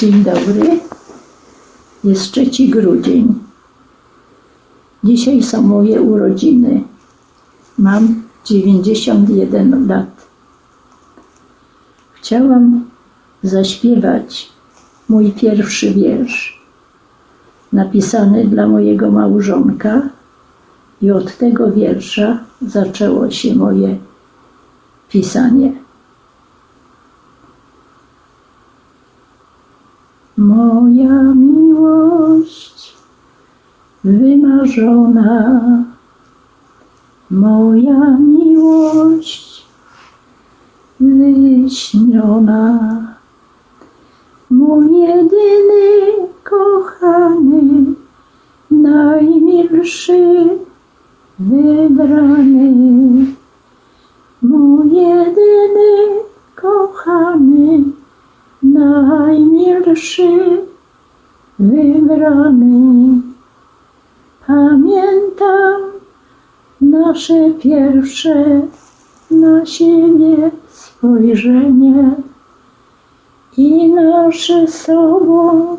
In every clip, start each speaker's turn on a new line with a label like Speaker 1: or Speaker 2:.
Speaker 1: Dzień dobry. Jest 3 grudzień. Dzisiaj są moje urodziny. Mam 91 lat. Chciałam zaśpiewać mój pierwszy wiersz, napisany dla mojego małżonka, i od tego wiersza zaczęło się moje pisanie. Moja miłość wymarzona, moja miłość wyśniona, Pamiętam nasze pierwsze na siebie spojrzenie i nasze sobą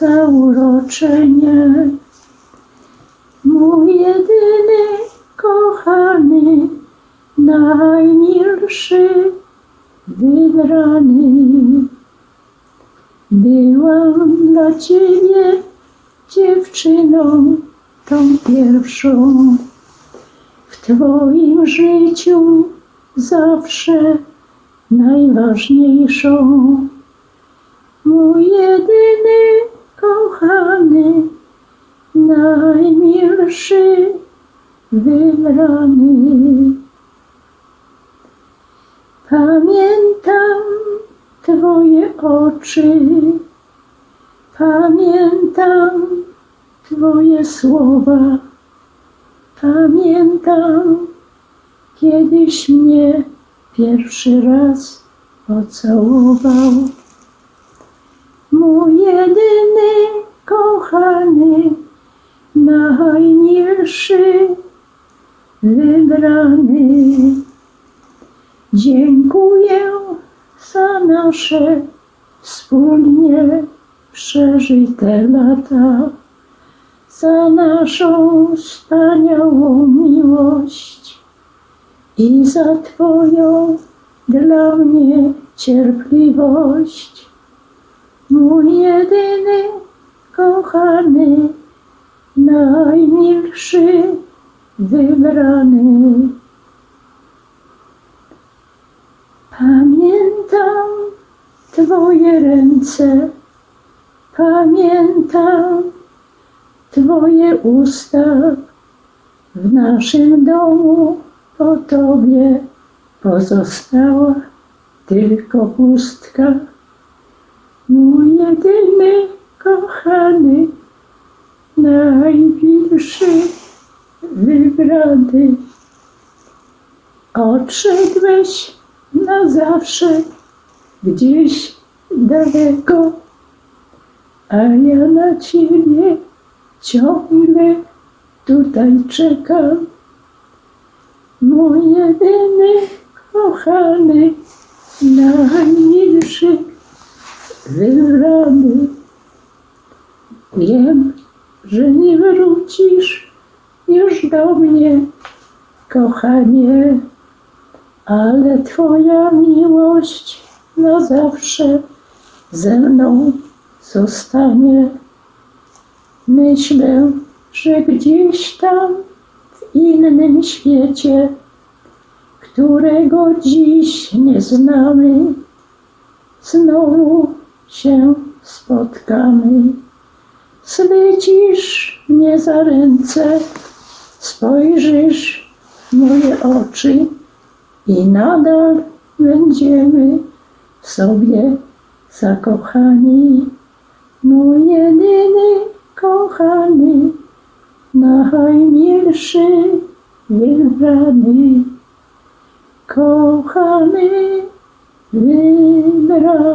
Speaker 1: zauroczenie. Mój jedyny kochany, najmilszy, wybrany. Byłam dla Ciebie dziewczyną tą pierwszą. W Twoim życiu zawsze najważniejszą. Mój jedyny kochany, najmilszy, wybrany. Pamiętam Twoje oczy, pamiętam Twoje słowa, pamiętam kiedyś mnie pierwszy raz pocałował. Mój jedyny kochany, najmilszy, wybrany. Dziękuję za nasze wspólnie przeżyte lata, za naszą wspaniałą miłość i za Twoją dla mnie cierpliwość. Mój jedyny kochany, najmilszy, wybrany. Pamiętam Twoje ręce, pamiętam Twoje usta. W naszym domu po Tobie pozostała tylko pustka. Mój jedyny kochany, najmilszy, wybrany. Odszedłeś na zawsze gdzieś daleko, a ja na ciebie ciągle tutaj czekam. Mój jedyny kochany, najmilszy, wybrany. Wiem, że nie wrócisz już do mnie, kochanie ale Twoja miłość na zawsze ze mną zostanie. Myślę, że gdzieś tam w innym świecie, którego dziś nie znamy, znowu się spotkamy. Zlecisz mnie za ręce, spojrzysz w moje oczy i nadal będziemy w sobie zakochani mój jedyny kochany, najmilszy, wybrany, kochany, wybrany,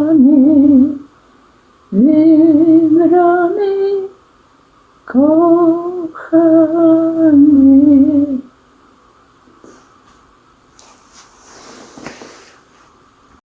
Speaker 1: wybrany, kochany.